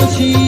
দোষেতে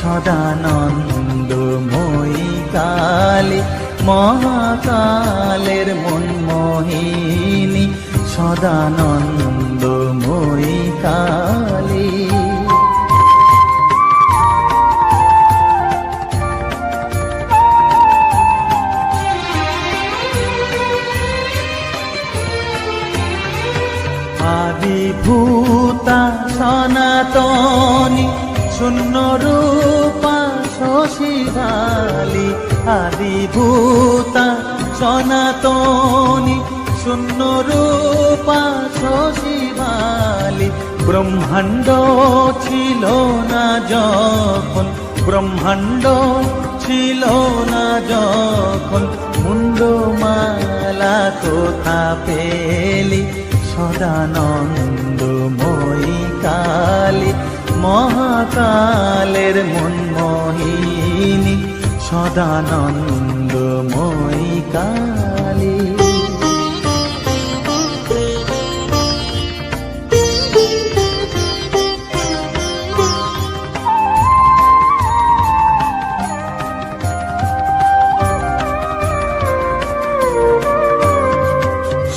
সদানন্দ মই কালী মহাকালের মন মোহিনী সদানন্দ মই কালী আদিভূতা সনাতনী শূন্য রূপা শশীবালী আদিভূতা সনাতনী। শূন্য রূপা শশীবালী ব্রহ্মাণ্ড ছিল না যখন। ব্রহ্মাণ্ড ছিল না যখন। মুন্ডমালা কোথা পেলি? সদানন্দময়ী কালী। মহাকালের মনমোহিনী সদানন্দময়ী কালী।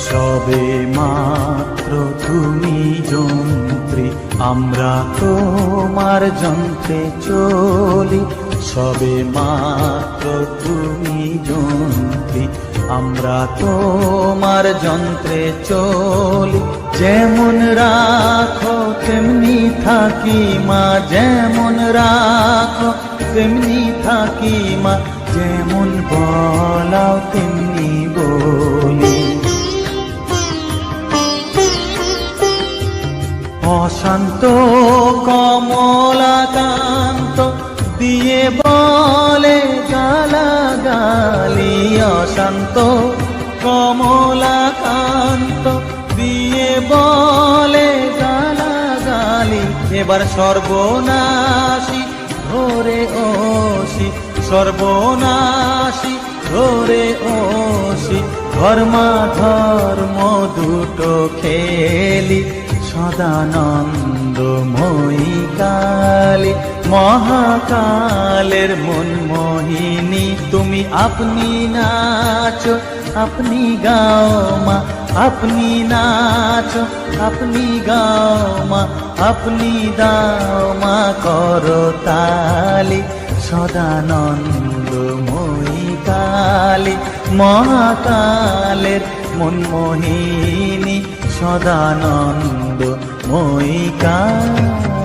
সবে মাত্র তুমি আমরা তোমার যন্ত্রে চলি, সবে মাত্র তুমি যন্ত্রী। আমরা তোমার যন্ত্রে চলি, যেমন রাখো তেমনি থাকি মা, যেমন রাখো তেমনি থাকি মা, যেমন বলাও তেমনি বলি। অশান্ত কমলাকান্ত দিয়ে বলে গালাগালি অশান্ত কমলাকান্ত দিয়ে বলে গালাগালি এবার সর্বনাশী ধরে ওসি, সর্বনাশী ধরে ওসি ধর্মা ধর্ম দুটো খেলি সদানন্দময়ী কালী মহাকালের মন মোহিনী তুমি আপনি নাচো, আপনি গাও মা, আপনি নাচো, আপনি গাও মা, আপনি দাও মা করো তালি সদানন্দময়ী কালী মহাকালের মনমোহিনী সদানন্দ মই কালী